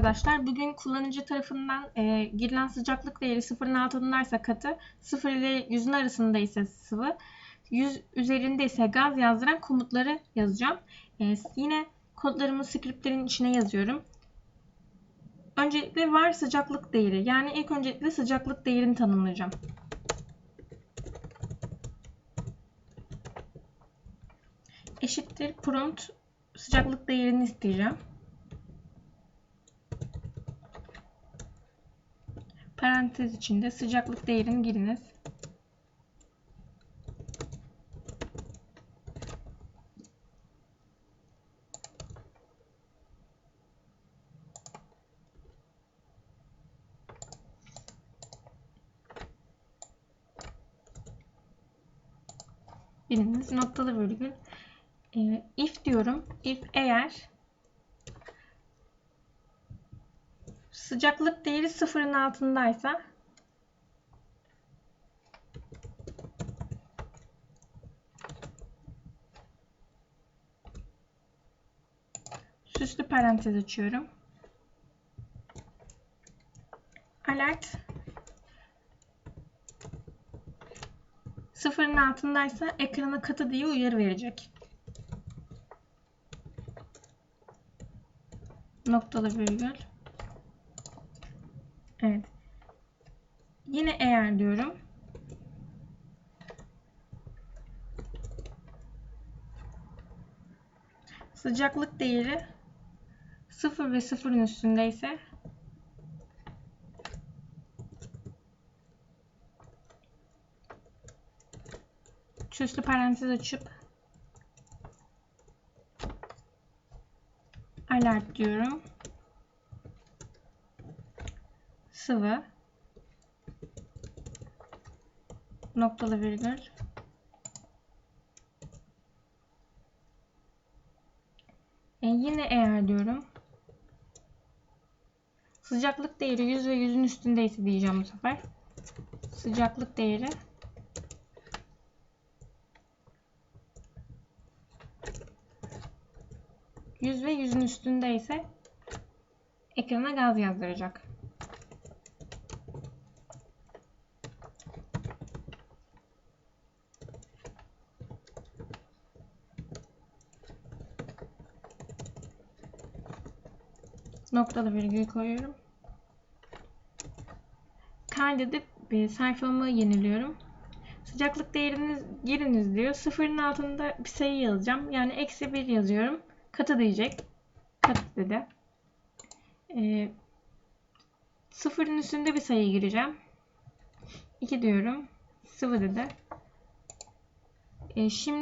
arkadaşlar. Bugün kullanıcı tarafından e, girilen sıcaklık değeri sıfırın altındaysa katı, 0 ile 100'ün arasında ise sıvı, 100 üzerinde ise gaz yazdıran komutları yazacağım. E, yine kodlarımı scriptlerin içine yazıyorum. Öncelikle var sıcaklık değeri. Yani ilk öncelikle sıcaklık değerini tanımlayacağım. Eşittir prompt sıcaklık değerini isteyeceğim. Parantez içinde sıcaklık değerini giriniz. Biriniz noktalı virgül. E, if diyorum. If eğer sıcaklık değeri sıfırın altındaysa süslü parantez açıyorum. Alert sıfırın altındaysa ekrana katı diye uyarı verecek. Noktalı virgül. Evet. Yine eğer diyorum. Sıcaklık değeri 0 ve 0'ın üstündeyse süslü parantez açıp alert diyorum. Sıvı. Noktalı virgül. E yine eğer diyorum. Sıcaklık değeri 100 ve 100'ün üstündeyse diyeceğim bu sefer. Sıcaklık değeri. Yüz ve yüzün üstündeyse ekrana gaz yazdıracak. Noktalı virgül koyuyorum. Kaydedip bir sayfamı yeniliyorum. Sıcaklık değeriniz giriniz diyor. Sıfırın altında bir sayı yazacağım. Yani eksi bir yazıyorum. Katı diyecek. Katı dedi. Ee, sıfırın üstünde bir sayı gireceğim. 2 diyorum. Sıvı dedi. Ee, şimdi